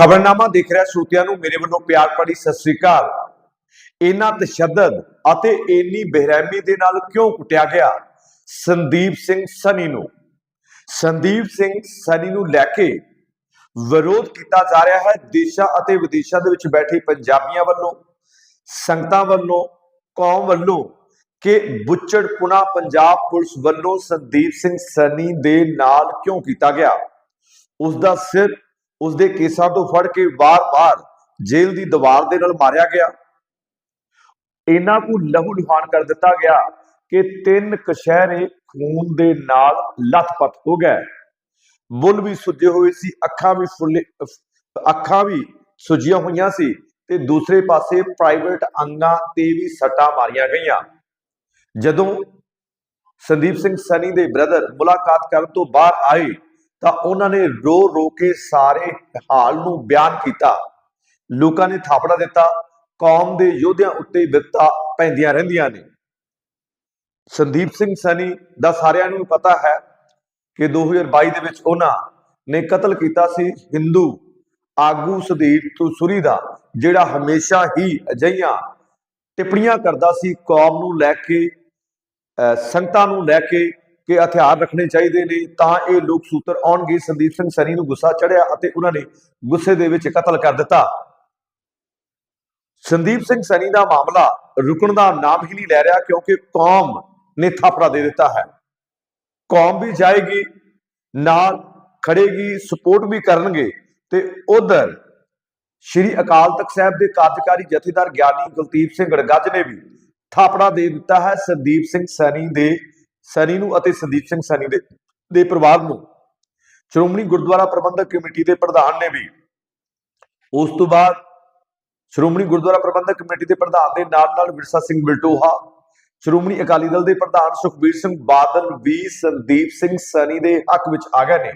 ਖਬਰਨਾਮਾ ਦੇਖ ਰਿਹਾ ਸਰੋਤਿਆਂ ਨੂੰ, ਮੇਰੇ ਵੱਲੋਂ ਪਿਆਰ ਭਰੀ ਸਤਿ ਸ੍ਰੀ ਅਕਾਲ। ਇੰਨਾ ਤਸ਼ੱਦਦ ਅਤੇ ਇੰਨੀ ਬੇਰਹਿਮੀ ਦੇ ਨਾਲ ਕਿਉਂ ਕੁੱਟਿਆ ਗਿਆ? ਸੰਦੀਪ ਸਿੰਘ ਸਨੀ ਨੂੰ। ਸੰਦੀਪ ਸਿੰਘ ਸਨੀ ਨੂੰ ਲੈ ਕੇ ਵਿਰੋਧ ਕੀਤਾ ਜਾ ਰਿਹਾ ਹੈ ਦੇਸ਼ਾਂ ਅਤੇ ਵਿਦੇਸ਼ਾਂ ਦੇ ਵਿੱਚ ਬੈਠੇ ਪੰਜਾਬੀਆਂ ਵੱਲੋਂ, ਸੰਗਤਾਂ ਵੱਲੋਂ, ਕੌਮ ਵੱਲੋਂ ਕਿ ਬੁੱਚੜ ਪੁਨਾ ਪੰਜਾਬ ਪੁਲਿਸ ਵੱਲੋਂ ਸੰਦੀਪ ਸਿੰਘ ਸਨੀ ਦੇ ਨਾਲ ਕਿਉਂ ਕੀਤਾ ਗਿਆ? ਉਸ ਦਾ ਸਿਰ ਉਸ ਦੇ ਕੇਸਾਂ ਤੋਂ ਫੜ ਕੇ ਵਾਰ-ਵਾਰ ਜੇਲ੍ਹ ਦੀ ਦੀਵਾਰ ਦੇ ਨਾਲ ਮਾਰਿਆ ਗਿਆ। ਇਹਨਾਂ ਨੂੰ ਲਹੂ ਲੁਹਾਨ ਕਰ ਦਿੱਤਾ ਗਿਆ ਕਿ ਤਿੰਨ ਕਸ਼ਹਿਰੇ ਖੂਨ ਦੇ ਨਾਲ ਲੱਥਪੱਥ ਹੋ ਗਏ। ਬੁੱਲ ਵੀ ਸੁੱਜੇ ਹੋਏ ਸੀ, ਅੱਖਾਂ ਵੀ ਫੁੱਲੇ, ਅੱਖਾਂ ਵੀ ਸੁੱਜੀਆਂ ਹੋਈਆਂ ਸੀ ਤੇ ਦੂਸਰੇ ਪਾਸੇ ਪ੍ਰਾਈਵੇਟ ਅੰਗਾਂ ਤੇ ਵੀ ਸੱਟਾਂ ਮਾਰੀਆਂ ਗਈਆਂ। ਜਦੋਂ ਸੰਦੀਪ ਸਿੰਘ ਸਨੀ ਦੇ ਬ੍ਰਦਰ ਮੁਲਾਕਾਤ ਕਰਨ ਤੋਂ ਬਾਹਰ ਆਏ ਤਾਂ ਉਹਨਾਂ ਨੇ ਰੋ ਰੋ ਕੇ ਸਾਰੇ ਹਾਲ ਨੂੰ ਬਿਆਨ ਕੀਤਾ। ਲੋਕਾਂ ਨੇ ਥਾਪੜਾ ਦਿੱਤਾ, ਕੌਮ ਦੇ ਯੋਧਿਆਂ ਉੱਤੇ ਬਿਪਤਾ ਪੈਂਦੀਆਂ ਰਹਿੰਦੀਆਂ ਨੇ। ਸੰਦੀਪ ਸਿੰਘ ਸਨੀ ਦਾ ਸਾਰਿਆਂ ਨੂੰ ਪਤਾ ਹੈ ਕਿ 2022 ਦੇ ਵਿੱਚ ਉਹਨਾਂ ਨੇ ਕਤਲ ਕੀਤਾ ਸੀ ਹਿੰਦੂ ਆਗੂ ਸੁਦੀਪ ਤੁਸੂਰੀ ਦਾ, ਜਿਹੜਾ ਹਮੇਸ਼ਾ ਹੀ ਅਜਈਆਂ ਟਿੱਪਣੀਆਂ ਕਰਦਾ ਸੀ। ਕੌਮ ਨੂੰ ਲੈ ਕੇ, ਅਹ ਸੰਗਤਾਂ ਨੂੰ ਲੈ ਕੇ ਕਿ ਹਥਿਆਰ ਰੱਖਣੇ ਚਾਹੀਦੇ ਨੇ, ਤਾਂ ਇਹ ਲੋਕ ਸੂਤਰ ਆਉਣਗੇ। ਸੰਦੀਪ ਸਿੰਘ ਸਨੀ ਨੂੰ ਗੁੱਸਾ ਚੜਿਆ ਅਤੇ ਉਹਨਾਂ ਨੇ ਗੁੱਸੇ ਦੇ ਵਿੱਚ ਕਤਲ ਕਰ ਦਿੱਤਾ। ਸੰਦੀਪ ਸਿੰਘ ਸਨੀ ਦਾ ਮਾਮਲਾ ਰੁਕਣ ਦਾ ਨਾਮ ਹੀ ਨਹੀਂ ਲੈ ਰਿਹਾ, ਕਿਉਂਕਿ ਕੌਮ ਨੇ ਥਾਪੜਾ ਦੇ ਦਿੱਤਾ ਹੈ। ਕੌਮ ਵੀ ਜਾਏਗੀ, ਨਾਲ ਖੜੇਗੀ ਸਪੋਰਟ ਵੀ ਕਰਨਗੇ ਤੇ ਉਧਰ ਸ਼੍ਰੀ ਅਕਾਲ ਤਖਤ ਸਾਹਿਬ ਦੇ ਕਾਰਜਕਾਰੀ ਜਥੇਦਾਰ ਗਿਆਨੀ ਕੁਲਦੀਪ ਸਿੰਘ ਗੜਗੱਜ ਨੇ ਵੀ ਥਾਪੜਾ ਦੇ ਦਿੱਤਾ ਹੈ। ਸੰਦੀਪ ਸਿੰਘ ਸੈਣੀ ਦੇ ਸਨੀ ਨੂੰ ਅਤੇ ਸੰਦੀਪ ਸਿੰਘ ਸਨੀ ਦੇ ਦੇ ਪਰਿਵਾਰ ਨੂੰ। ਸ਼੍ਰੋਮਣੀ ਗੁਰਦੁਆਰਾ ਪ੍ਰਬੰਧਕ ਕਮੇਟੀ ਦੇ ਪ੍ਰਧਾਨ ਨੇ ਵੀ ਉਸ ਤੋਂ ਬਾਅਦ ਸ਼੍ਰੋਮਣੀ ਗੁਰਦੁਆਰਾ ਪ੍ਰਬੰਧਕ ਕਮੇਟੀ ਦੇ ਪ੍ਰਧਾਨ ਦੇ ਨਾਲ ਨਾਲ ਵਿਰਸਾ ਸਿੰਘ ਬਿਲਟੋਹਾ, ਸ਼੍ਰੋਮਣੀ ਅਕਾਲੀ ਦਲ ਦੇ ਪ੍ਰਧਾਨ ਸੁਖਬੀਰ ਸਿੰਘ ਬਾਦਲ ਵੀ ਸੰਦੀਪ ਸਿੰਘ ਸਨੀ ਦੇ ਹੱਕ ਵਿੱਚ ਆ ਗਏ ਨੇ।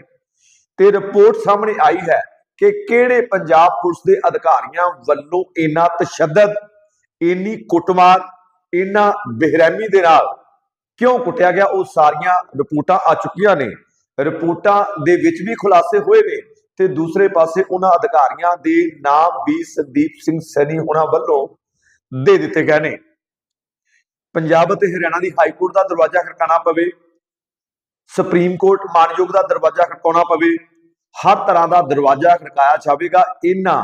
ਤੇ ਰਿਪੋਰਟ ਸਾਹਮਣੇ ਆਈ ਹੈ ਕਿ ਕਿਹੜੇ ਪੰਜਾਬ ਪੁਲਿਸ ਦੇ ਅਧਿਕਾਰੀਆਂ ਵੱਲੋਂ ਇੰਨਾ ਤਸ਼ੱਦਦ, ਇੰਨੀ ਕੁੱਟਮਾਰ, ਇੰਨਾ ਬੇਰਹਿਮੀ ਦੇ ਨਾਲ ਕਿਉਂ ਕੁੱਟਿਆ ਗਿਆ? ਉਹ ਸਾਰੀਆਂ ਰਿਪੋਰਟਾਂ ਆ ਚੁੱਕੀਆਂ ਨੇ। ਰਿਪੋਰਟਾਂ ਦੇ ਵਿੱਚ ਵੀ ਖੁਲਾਸੇ ਹੋਏ ਨੇ ਤੇ ਦੂਸਰੇ ਪਾਸੇ ਉਹਨਾਂ ਅਧਿਕਾਰੀਆਂ ਦੇ ਨਾਮ ਵੀ ਸੰਦੀਪ ਸਿੰਘ ਸੈਣੀ ਹੋਣਾ ਵੱਲੋਂ ਦੇ ਦਿੱਤੇ ਗਏ ਨੇ। ਪੰਜਾਬ ਅਤੇ ਹਰਿਆਣਾ ਦੀ ਹਾਈ ਕੋਰਟ ਦਾ ਦਰਵਾਜ਼ਾ ਖੜਕਾਉਣਾ ਪਵੇ, ਸੁਪਰੀਮ ਕੋਰਟ ਮਾਨਯੋਗ ਦਾ ਦਰਵਾਜ਼ਾ ਖੜਕਾਉਣਾ ਪਵੇ, ਹਰ ਤਰ੍ਹਾਂ ਦਾ ਦਰਵਾਜ਼ਾ ਖੜਕਾਇਆ ਜਾਵੇਗਾ। ਇਹਨਾਂ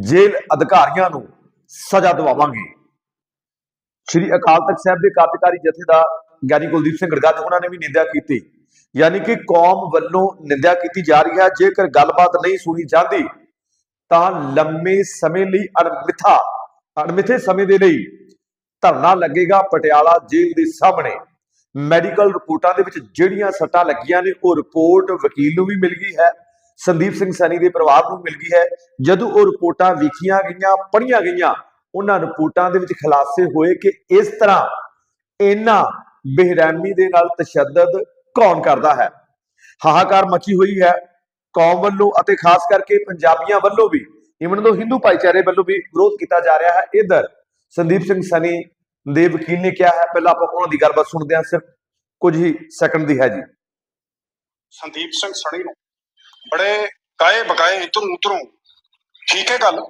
ਜੇਲ੍ਹ ਅਧਿਕਾਰੀਆਂ ਨੂੰ ਸਜ਼ਾ ਦਿਵਾਵਾਂਗੇ। ਸ਼੍ਰੀ ਅਕਾਲ ਤਖਤ ਸਾਹਿਬ ਦੇ ਕਾਰਜਕਾਰੀ ਜਥੇਦਾਰ ਗਿਆਨੀ ਕੁਲਦੀਪ ਸਿੰਘ ਗੜਗੱਜ, ਉਹਨਾਂ ਨੇ ਵੀ ਨਿੰਦਿਆ ਕੀਤੀ। ਯਾਨੀ ਕਿ ਕੌਮ ਵੱਲੋਂ ਨਿੰਦਿਆ ਕੀਤੀ ਜਾ ਰਹੀ ਹੈ। ਜੇਕਰ ਗੱਲਬਾਤ ਨਹੀਂ ਸੁਣੀ ਜਾਂਦੀ, ਤਾਂ ਲੰਮੇ ਸਮੇਂ ਲਈ ਅਣਮਿੱਥਾ, ਅਣਮਿੱਥੇ ਸਮੇਂ ਦੇ ਲਈ ਧਰਨਾ ਲੱਗੇਗਾ ਪਟਿਆਲਾ ਜੇਲ੍ਹ ਦੇ ਸਾਹਮਣੇ। ਮੈਡੀਕਲ ਰਿਪੋਰਟਾਂ ਦੇ ਵਿੱਚ ਜਿਹੜੀਆਂ ਸੱਟਾਂ ਲੱਗੀਆਂ ਨੇ, ਉਹ ਰਿਪੋਰਟ ਵਕੀਲ ਨੂੰ ਵੀ ਮਿਲ ਗਈ ਹੈ, ਸੰਦੀਪ ਸਿੰਘ ਸੈਣੀ ਦੇ ਪਰਿਵਾਰ ਨੂੰ ਮਿਲ ਗਈ ਹੈ। ਜਦੋਂ ਉਹ ਰਿਪੋਰਟਾਂ ਵਿਖੀਆਂ ਗਈਆਂ, ਪੜ੍ਹੀਆਂ ਗਈਆਂ ਉਹਨਾਂ ਰਿਪੋਰਟਾਂ ਦੇ ਵਿੱਚ ਖੁਲਾਸੇ ਹੋਏ ਕਿ ਇਸ ਤਰ੍ਹਾਂ ਇੰਨਾ ਬੇਰਹਿਮੀ ਦੇ ਨਾਲ ਤਸ਼ੱਦਦ ਕੌਣ ਕਰਦਾ ਹੈ? ਹਾਹਾਕਾਰ ਮਚੀ ਹੋਈ ਹੈ। ਕੌਮ ਵੱਲੋਂ ਅਤੇ ਖਾਸ ਕਰਕੇ ਪੰਜਾਬੀਆਂ ਵੱਲੋਂ ਵੀ ਇਵਨ ਦੋ ਹਿੰਦੂ ਭਾਈਚਾਰੇ ਵੱਲੋਂ ਵੀ ਵਿਰੋਧ ਕੀਤਾ ਜਾ ਰਿਹਾ ਹੈ, ਇਧਰ ਸੰਦੀਪ ਸਿੰਘ ਸਨੀ ਦੇ ਵਕੀਲ ਨੇ ਕਿਹਾ ਹੈ, ਪਹਿਲਾਂ ਆਪਾਂ ਉਹਨਾਂ ਦੀ ਗੱਲਬਾਤ ਸੁਣਦੇ ਹਾਂ, ਸਿਰਫ ਕੁਝ ਹੀ ਸੈਕਿੰਡ ਦੀ ਹੈ ਜੀ। ਸੰਦੀਪ ਸਿੰਘ ਸਣੀ ਨੂੰ ਬੜੇ ਕਾਏ ਬਕਾਏ ਇਧਰੋਂ ਉਧਰੋਂ ਠੀਕ ਹੈ ਗੱਲ?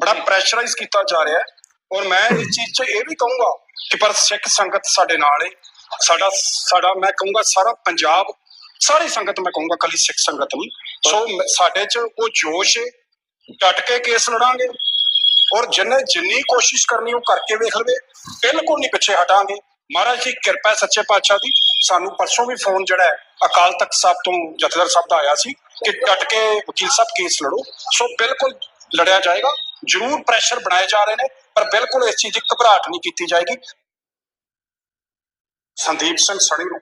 ਬੜਾ ਪ੍ਰੈਸ਼ਰਾਈਜ਼ ਕੀਤਾ ਜਾ ਰਿਹਾ ਹੈ। ਔਰ ਮੈਂ ਇਸ ਚੀਜ਼ 'ਚ ਇਹ ਵੀ ਕਹੂੰਗਾ ਕਿ ਪਰ ਸਿੱਖ ਸੰਗਤ ਸਾਡੇ ਨਾਲ ਹੈ ਸਾਡਾ ਸਾਡਾ ਮੈਂ ਕਹੂੰਗਾ ਸਾਰਾ ਪੰਜਾਬ ਸਾਰੀ ਸੰਗਤ ਮੈਂ ਕਹੂੰਗਾ ਕੱਲੀ ਸਿੱਖ ਸੰਗਤ ਨਹੀਂ। ਸੋ ਸਾਡੇ 'ਚ ਉਹ ਜੋਸ਼ ਹੈ ਡਟ ਕੇ ਕੇਸ ਲੜਾਂਗੇ। ਔਰ ਜਿੰਨੇ ਜਿੰਨੀ ਕੋਸ਼ਿਸ਼ ਕਰਨੀ ਉਹ ਕਰਕੇ ਵੇਖ ਲਵੇ ਬਿਲਕੁਲ ਨਹੀਂ ਪਿੱਛੇ ਹਟਾਂਗੇ। ਮਹਾਰਾਜ ਦੀ ਕਿਰਪਾ ਸੱਚੇ ਪਾਤਸ਼ਾਹ ਦੀ। ਸਾਨੂੰ ਪਰਸੋਂ ਵੀ ਫੋਨ ਜਿਹੜਾ ਹੈ ਅਕਾਲ ਤਖਤ ਸਾਹਿਬ ਤੋਂ ਜਥੇਦਾਰ ਸਾਹਿਬ ਦਾ ਆਇਆ ਸੀ ਕਿ ਡਟ ਕੇ ਵਕੀਲ ਸਾਹਿਬ ਕੇਸ ਲੜੋ। ਸੋ ਬਿਲਕੁਲ ਲੜਿਆ ਜਾਏਗਾ। ਜ਼ਰੂਰ ਪ੍ਰੈਸ਼ਰ ਬਣਾਏ ਜਾ ਰਹੇ ਨੇ, ਪਰ ਬਿਲਕੁਲ ਇਸ ਚੀਜ਼ ਦੀ ਘਬਰਾਹਟ ਨਹੀਂ ਕੀਤੀ ਜਾਏਗੀ। ਸੰਦੀਪ ਸਿੰਘ ਸਣੀ ਨੂੰ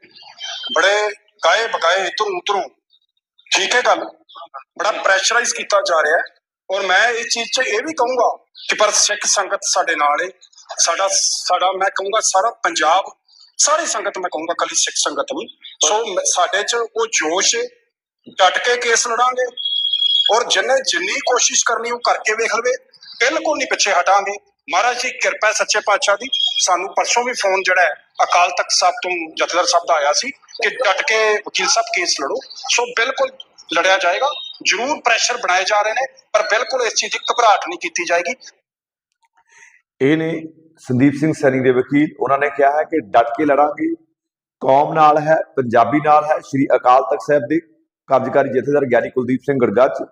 ਬੜੇ ਕਾਏ ਬਕਾਏ ਇਧਰੋਂ ਉਧਰੋਂ, ਠੀਕ ਹੈ ਗੱਲ। ਬੜਾ ਪ੍ਰੈਸ਼ਰਾਈਜ਼ ਕੀਤਾ ਜਾ ਰਿਹਾ ਹੈ। ਔਰ ਮੈਂ ਇਸ ਚੀਜ਼ 'ਚ ਇਹ ਵੀ ਕਹੂੰਗਾ ਕਿ ਪਰ ਸਿੱਖ ਸੰਗਤ ਸਾਡੇ ਨਾਲ ਹੈ ਸਾਡਾ ਸਾਡਾ ਮੈਂ ਕਹੂੰਗਾ ਸਾਰਾ ਪੰਜਾਬ, ਸਾਰੀ ਸੰਗਤ ਮੈਂ ਕਹੂੰਗਾ ਕੱਲੀ ਸਿੱਖ ਸੰਗਤ ਨਹੀਂ। ਸੋ ਸਾਡੇ 'ਚ ਉਹ ਜੋਸ਼ ਹੈ ਡਟ ਕੇ ਕੇਸ ਲੜਾਂਗੇ। ਔਰ ਜਿੰਨੇ ਜਿੰਨੀ ਕੋਸ਼ਿਸ਼ ਕਰਨੀ ਉਹ ਕਰਕੇ ਵੇਖ ਲਵੇ, ਬਿਲਕੁਲ ਨਹੀਂ ਪਿੱਛੇ ਹਟਾਂਗੇ। ਮਹਾਰਾਜ ਜੀ, ਕਿਰਪਾ ਸੱਚੇ ਪਾਤਸ਼ਾਹ ਦੀ। ਸਾਨੂੰ ਪਰਸੋਂ ਵੀ ਫੋਨ ਜਿਹੜਾ ਹੈ, ਅਕਾਲ ਤਖਤ ਸਾਹਿਬ ਤੋਂ ਜਥੇਦਾਰ ਸਾਹਿਬ ਦਾ ਆਇਆ ਸੀ ਕਿ ਡਟ ਕੇ ਵਕੀਲ ਸਾਹਿਬ ਕੇਸ ਲੜੋ। ਸੋ ਬਿਲਕੁਲ ਲੜਿਆ ਜਾਏਗਾ। ਜ਼ਰੂਰ ਪ੍ਰੈਸ਼ਰ ਬਣਾਏ ਜਾ ਰਹੇ ਨੇ, ਪਰ ਬਿਲਕੁਲ ਇਸ ਚੀਜ਼ ਦੀ ਘਬਰਾਹਟ ਨਹੀਂ ਕੀਤੀ ਜਾਏਗੀ। ਇਹ ਨੇ ਸੰਦੀਪ ਸਿੰਘ ਸੈਣੀ ਦੇ ਵਕੀਲ, ਉਹਨਾਂ ਨੇ ਕਿਹਾ ਹੈ ਕਿ ਡਟ ਕੇ ਲੜਾਂਗੇ। ਕੌਮ ਨਾਲ ਹੈ, ਪੰਜਾਬੀ ਨਾਲ ਹੈ, ਸ੍ਰੀ ਅਕਾਲ ਤਖਤ ਸਾਹਿਬ ਦੇ ਕਾਰਜਕਾਰੀ ਜਥੇਦਾਰ ਗਿਆਨੀ ਕੁਲਦੀਪ ਸਿੰਘ ਗੜਗੱਜ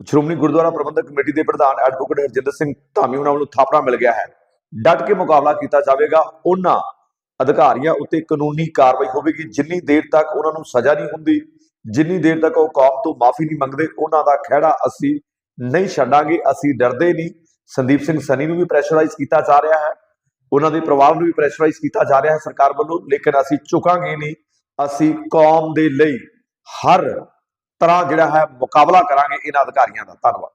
ਸ਼੍ਰੋਮਣੀ ਗੁਰਦੁਆਰਾ ਪ੍ਰਬੰਧਕ ਕਮੇਟੀ ਦੇ ਪ੍ਰਧਾਨ ਐਡਵੋਕੇਟ ਹਰਜਿੰਦਰ ਸਿੰਘ ਧਾਮੀ ਉਹਨਾਂ ਵੱਲੋਂ ਥਾਪੜਾ ਮਿਲ ਗਿਆ ਹੈ। ਡਟ ਕੇ ਮੁਕਾਬਲਾ ਕੀਤਾ ਜਾਵੇਗਾ, ਉਹਨਾਂ ਅਧਿਕਾਰੀਆਂ ਉੱਤੇ ਕਾਨੂੰਨੀ ਕਾਰਵਾਈ ਹੋਵੇਗੀ, ਜਿੰਨੀ ਦੇਰ ਤੱਕ ਉਹਨਾਂ ਨੂੰ ਸਜ਼ਾ ਨਹੀਂ ਹੁੰਦੀ, ਜਿੰਨੀ ਦੇਰ ਤੱਕ ਉਹ ਕੌਮ ਤੋਂ ਮਾਫੀ ਨਹੀਂ ਮੰਗਦੇ, ਉਹਨਾਂ ਦਾ ਖਹਿੜਾ ਅਸੀਂ ਨਹੀਂ ਛੱਡਾਂਗੇ, ਅਸੀਂ ਡਰਦੇ ਨਹੀਂ। ਸੰਦੀਪ ਸਿੰਘ ਸਨੀ ਨੂੰ ਵੀ ਪ੍ਰੈਸ਼ਰਾਈਜ਼ ਕੀਤਾ ਜਾ ਰਿਹਾ ਹੈ, ਉਹਨਾਂ ਦੇ ਪਰਿਵਾਰ ਨੂੰ ਵੀ ਪ੍ਰੈਸ਼ਰਾਈਜ਼ ਕੀਤਾ ਜਾ ਰਿਹਾ ਹੈ ਸਰਕਾਰ ਵੱਲੋਂ, ਲੇਕਿਨ ਅਸੀਂ ਝੁਕਾਂਗੇ ਨਹੀਂ, ਅਸੀਂ ਕੌਮ ਦੇ ਲਈ ਹਰ ਤਰ੍ਹਾਂ ਜਿਹੜਾ ਹੈ ਮੁਕਾਬਲਾ ਕਰਾਂਗੇ ਇਹਨਾਂ ਅਧਿਕਾਰੀਆਂ ਦਾ। ਧੰਨਵਾਦ।